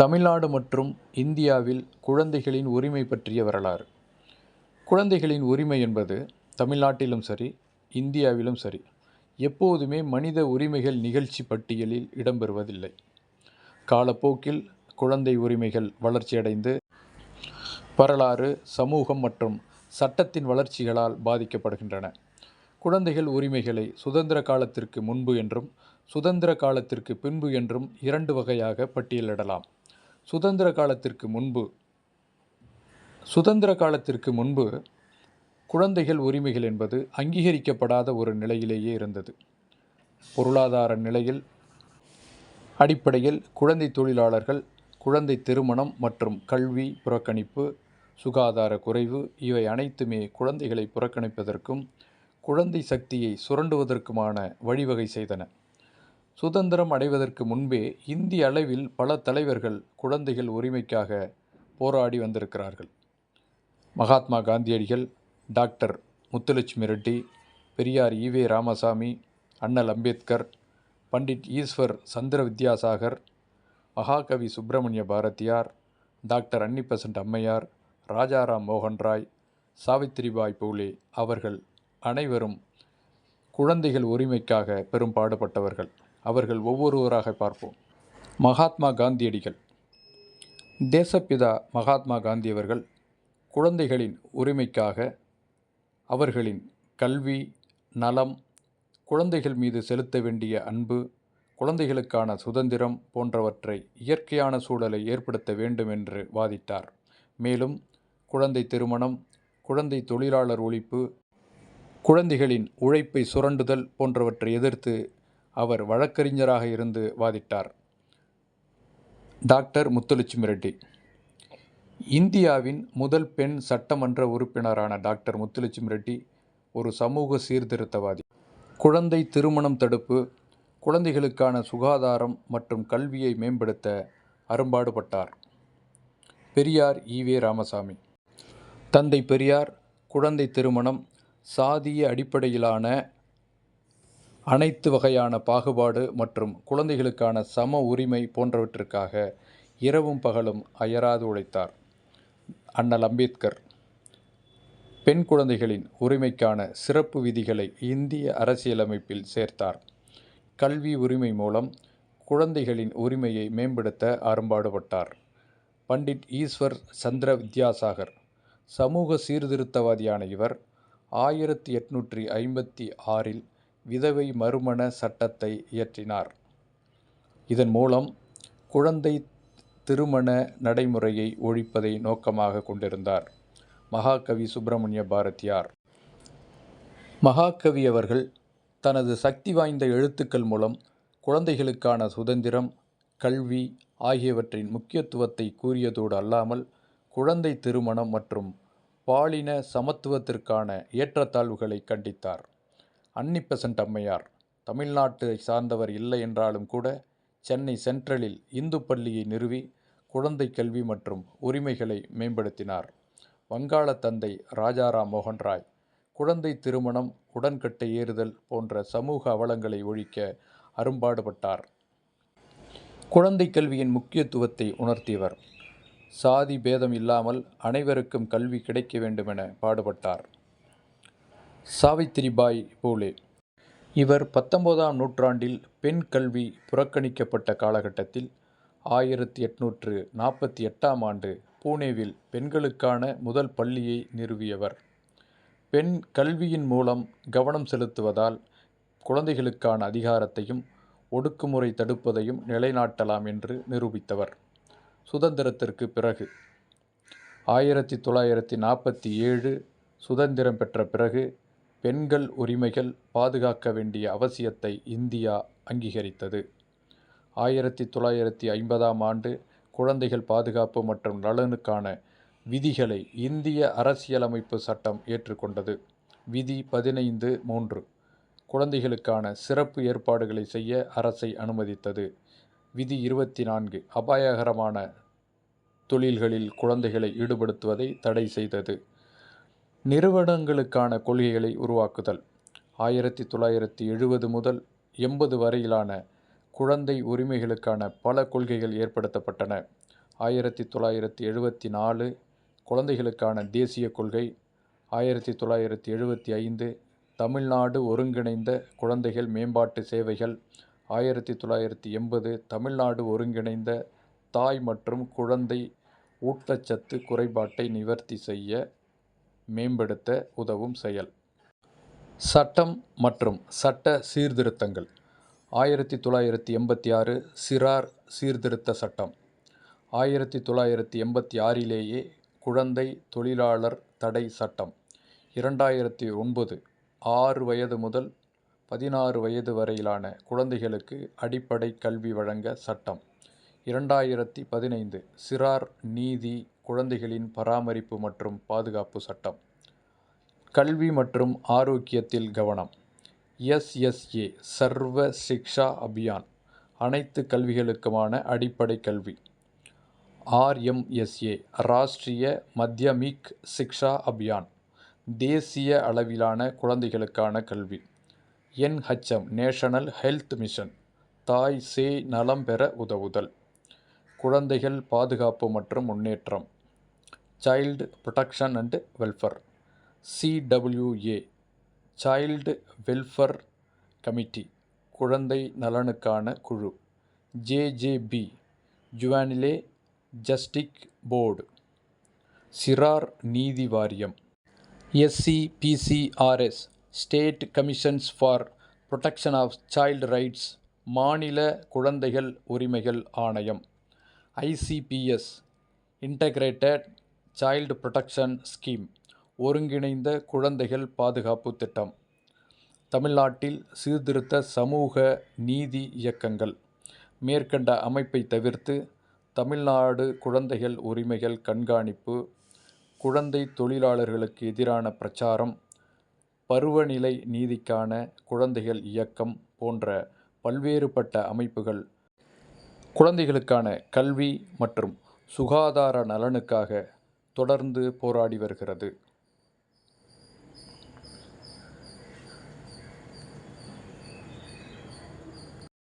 தமிழ்நாடு மற்றும் இந்தியாவில் குழந்தைகளின் உரிமை பற்றிய வரலாறு. குழந்தைகளின் உரிமை என்பது தமிழ்நாட்டிலும் சரி இந்தியாவிலும் சரி எப்போதுமே மனித உரிமைகள் நிகழ்ச்சி பட்டியலில் இடம்பெறுவதில்லை. காலப்போக்கில் குழந்தை உரிமைகள் வளர்ச்சியடைந்து வரலாறு சமூகம் மற்றும் சட்டத்தின் வளர்ச்சிகளால் பாதிக்கப்படுகின்றன. குழந்தைகள் உரிமைகளை சுதந்திர காலத்திற்கு முன்பு என்றும் சுதந்திர காலத்திற்கு பின்பு என்றும் இரண்டு வகையாக பட்டியலிடலாம். சுதந்திர காலத்திற்கு முன்பு சுதந்திர காலத்திற்கு முன்பு குழந்தைகள் உரிமைகள் என்பது அங்கீகரிக்கப்படாத ஒரு நிலையிலேயே இருந்தது. பொருளாதார நிலையில் அடிப்படையில் குழந்தை தொழிலாளர்கள் குழந்தை திருமணம் மற்றும் கல்வி புறக்கணிப்பு சுகாதார குறைவு இவை அனைத்துமே குழந்தைகளை புறக்கணிப்பதற்கும் குழந்தை சக்தியை சுரண்டுவதற்குமான வழிவகை செய்தன. சுதந்திரம் அடைவதற்கு முன்பே இந்திய அளவில் பல தலைவர்கள் குழந்தைகள் உரிமைக்காக போராடி வந்திருக்கிறார்கள். மகாத்மா காந்தியடிகள் டாக்டர் முத்துலட்சுமி ரெட்டி பெரியார் ஈவே ராமசாமி அண்ணல் Ambedkar Pandit Ishwar Chandra Vidyasagar Mahakavi Subramaniya Bharathiyar doctor Annie Besant அம்மையார் ராஜாராம் மோகன் ராய் சாவித்திரிபாய் பூலே அவர்கள் அனைவரும் குழந்தைகள் உரிமைக்காக பெரும் பாடுபட்டவர்கள் அவர்கள் ஒவ்வொருவராக பார்ப்போம். மகாத்மா காந்தியடிகள். தேசப்பிதா மகாத்மா காந்தி அவர்கள் குழந்தைகளின் உரிமைக்காக அவர்களின் கல்வி நலம் குழந்தைகள் மீது செலுத்த வேண்டிய அன்பு குழந்தைகளுக்கான சுதந்திரம் போன்றவற்றை இயற்கையான சூழலை ஏற்படுத்த வேண்டும் என்று வாதிட்டார். மேலும் குழந்தை திருமணம் குழந்தை தொழிலாளர் ஒழிப்பு குழந்தைகளின் உழைப்பை சுரண்டுதல் போன்றவற்றை எதிர்த்து அவர் வழக்கறிஞராக இருந்து வாதிட்டார். டாக்டர் முத்துலட்சுமி ரெட்டி. இந்தியாவின் முதல் பெண் சட்டமன்ற உறுப்பினரான டாக்டர் முத்துலட்சுமி ரெட்டி ஒரு சமூக சீர்திருத்தவாதி. குழந்தை திருமணம் தடுப்பு குழந்தைகளுக்கான சுகாதாரம் மற்றும் கல்வியை மேம்படுத்த அரும்பாடுபட்டார். பெரியார் ஈவே ராமசாமி. தந்தை பெரியார் குழந்தை திருமணம் சாதிய அடிப்படையிலான அனைத்து வகையான பாகுபாடு மற்றும் குழந்தைகளுக்கான சம உரிமை போன்றவற்றிற்காக இரவும் பகலும் அயராது உழைத்தார். அண்ணல் அம்பேத்கர். பெண் குழந்தைகளின் உரிமைக்கான சிறப்பு விதிகளை இந்திய அரசியலமைப்பில் சேர்த்தார். கல்வி உரிமை மூலம் குழந்தைகளின் உரிமையை மேம்படுத்த அரும்பாடுபட்டார் பண்டிட் ஈஸ்வர் சந்திர வித்யாசாகர். சமூக சீர்திருத்தவாதியான இவர் ஆயிரத்தி எட்நூற்றி ஐம்பத்தி ஆறில் விதவை மறுமண சட்டத்தை இயற்றினார். இதன் மூலம் குழந்தை திருமண நடைமுறையை ஒழிப்பதை நோக்கமாக கொண்டிருந்தார் மகாகவி சுப்பிரமணிய பாரதியார். மகாகவி அவர்கள் தனது சக்தி வாய்ந்த எழுத்துக்கள் மூலம் குழந்தைகளுக்கான சுதந்திரம் கல்வி ஆகியவற்றின் முக்கியத்துவத்தை கூறியதோடு அல்லாமல் குழந்தை திருமணம் மற்றும் பாலின சமத்துவத்திற்கான ஏற்றத்தாழ்வுகளை கண்டித்தார். அன்னிபெசன்ட் அம்மையார். தமிழ்நாட்டை சார்ந்தவர் இல்லை என்றாலும் கூட சென்னை சென்ட்ரலில் இந்து பள்ளியை நிறுவி குழந்தை கல்வி மற்றும் உரிமைகளை மேம்படுத்தினார். வங்காள தந்தை ராஜாராம் மோகன் ராய் குழந்தை திருமணம் உடன்கட்டை ஏறுதல் போன்ற சமூக அவலங்களை ஒழிக்க அரும்பாடுபட்டார். குழந்தை கல்வியின் முக்கியத்துவத்தை உணர்த்தியவர். சாதி பேதம் இல்லாமல் அனைவருக்கும் கல்வி கிடைக்க வேண்டுமென பாடுபட்டார். சாவித்திரிபாய் பூலே. இவர் பத்தொன்பதாம் நூற்றாண்டில் பெண் கல்வி புறக்கணிக்கப்பட்ட காலகட்டத்தில் ஆயிரத்தி எட்நூற்று நாற்பத்தி எட்டாம் ஆண்டு பூனேவில் பெண்களுக்கான முதல் பள்ளியை நிறுவியவர். பெண் கல்வியின் மூலம் கவனம் செலுத்துவதால் குழந்தைகளுக்கான அதிகாரத்தையும் ஒடுக்குமுறை தடுப்பதையும் நிலைநாட்டலாம் என்று நிரூபித்தவர். சுதந்திரத்திற்கு பிறகு ஆயிரத்தி தொள்ளாயிரத்தி நாற்பத்தி ஏழு சுதந்திரம் பெற்ற பிறகு பெண்கள் உரிமைகள் பாதுகாக்க வேண்டிய அவசியத்தை இந்தியா அங்கீகரித்தது. ஆயிரத்தி தொள்ளாயிரத்தி ஐம்பதாம் ஆண்டு குழந்தைகள் பாதுகாப்பு மற்றும் நலனுக்கான விதிகளை இந்திய அரசியலமைப்பு சட்டம் ஏற்றுக்கொண்டது. விதி பதினைந்து மூன்று. குழந்தைகளுக்கான சிறப்பு ஏற்பாடுகளை செய்ய அரசை அனுமதித்தது. விதி இருபத்தி நான்கு. அபாயகரமான தொழில்களில் குழந்தைகளை ஈடுபடுத்துவதை தடை செய்தது. நிறுவனங்களுக்கான கொள்கைகளை உருவாக்குதல். ஆயிரத்தி தொள்ளாயிரத்தி எழுபது முதல் எண்பது வரையிலான குழந்தை உரிமைகளுக்கான பல கொள்கைகள் ஏற்படுத்தப்பட்டன. ஆயிரத்தி தொள்ளாயிரத்தி எழுபத்தி நாலு குழந்தைகளுக்கான தேசிய கொள்கை. ஆயிரத்தி தொள்ளாயிரத்தி எழுபத்தி ஐந்து தமிழ்நாடு ஒருங்கிணைந்த குழந்தைகள் மேம்பாட்டு சேவைகள். ஆயிரத்தி தொள்ளாயிரத்தி எண்பது தமிழ்நாடு ஒருங்கிணைந்த தாய் மற்றும் குழந்தை ஊட்டச்சத்து குறைபாட்டை நிவர்த்தி செய்ய மேம்படுத்த உதவும் செயல். சட்டம் மற்றும் சட்ட சீர்திருத்தங்கள். ஆயிரத்தி தொள்ளாயிரத்தி எண்பத்தி ஆறு சிறார் சீர்திருத்த சட்டம். ஆயிரத்தி தொள்ளாயிரத்தி எண்பத்தி ஆறிலேயே குழந்தை தொழிலாளர் தடை சட்டம். இரண்டாயிரத்தி ஒன்பது ஆறு வயது முதல் பதினாறு வயது வரையிலான குழந்தைகளுக்கு அடிப்படை கல்வி வழங்க சட்டம். இரண்டாயிரத்தி பதினைந்து சிறார் நீதி குழந்தைகளின் பராமரிப்பு மற்றும் பாதுகாப்பு சட்டம். கல்வி மற்றும் ஆரோக்கியத்தில் கவனம் எஸ்எஸ்ஏ சர்வ சிக்ஷா அபியான் அனைத்து கல்விகளுக்குமான அடிப்படை கல்வி. ஆர்எம்எஸ்ஏ ராஷ்ட்ரிய ராஷ்டிரிய மத்யமிக் சிக்ஷா அபியான் தேசிய அளவிலான குழந்தைகளுக்கான கல்வி. என்ஹெச்எம் நேஷனல் ஹெல்த் மிஷன் தாய் சே நலம் பெற உதவுதல். குழந்தைகள் பாதுகாப்பு மற்றும் முன்னேற்றம். Child protection and welfare CWA child welfare committee குழந்தை நலனுக்கான குழு. JJB juvenile justice board. சிறார் நீதி வாரியம். SCPCRs state commissions for protection of child rights மாநில குழந்தைகள் உரிமைகள் ஆணையம். ICPS integrated child protection scheme ஒருங்கிணைந்த குழந்தைகள் பாதுகாப்பு திட்டம். தமிழ்நாட்டில் சீர்திருத்த சமூக நீதி இயக்கங்கள். மேற்கண்ட அமைப்பை தவிர்த்து தமிழ்நாடு குழந்தைகள் உரிமைகள் கண்காணிப்பு குழந்தை தொழிலாளர்களுக்கு எதிரான பிரச்சாரம் பருவநிலை நீதிக்கான குழந்தைகள் இயக்கம் போன்ற பல்வேறுபட்ட அமைப்புகள் குழந்தைகளுக்கான கல்வி மற்றும் சுகாதார நலனுக்காக தொடர்ந்து போராடி வருகிறது.